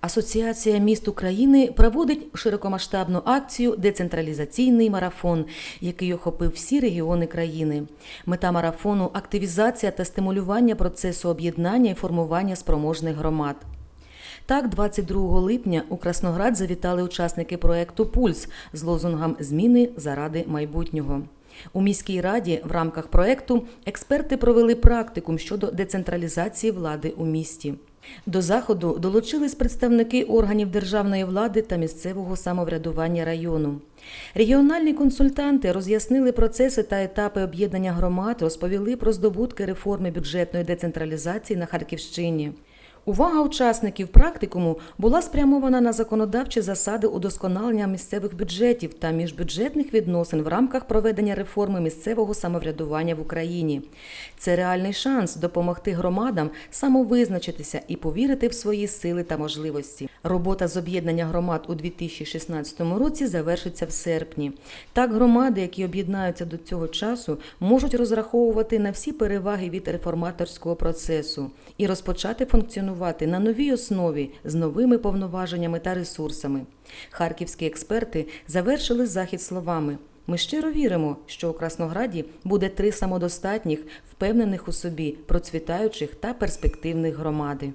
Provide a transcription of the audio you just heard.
Асоціація міст України проводить широкомасштабну акцію Децентралізаційний марафон, який охопив всі регіони країни. Мета марафону активізація та стимулювання процесу об'єднання і формування спроможних громад. Так, 22 липня у Красноград завітали учасники проекту Пульс з лозунгом Зміни заради майбутнього. У міській раді в рамках проекту експерти провели практикум щодо децентралізації влади у місті. До заходу долучились представники органів державної влади та місцевого самоврядування району. Регіональні консультанти роз'яснили процеси та етапи об'єднання громад, розповіли про здобутки реформи бюджетної децентралізації на Харківщині. Увага учасників практикуму була спрямована на законодавчі засади удосконалення місцевих бюджетів та міжбюджетних відносин в рамках проведення реформи місцевого самоврядування в Україні. Це реальний шанс допомогти громадам самовизначитися і повірити в свої сили та можливості. Робота з об'єднання громад у 2016 році завершиться в серпні. Так, громади, які об'єднаються до цього часу, можуть розраховувати на всі переваги від реформаторського процесу і розпочати функціонувати на новій основі з новими повноваженнями та ресурсами. Харківські експерти завершили захід словами. Ми щиро віримо, що у Краснограді буде три самодостатніх, впевнених у собі, процвітаючих та перспективних громади.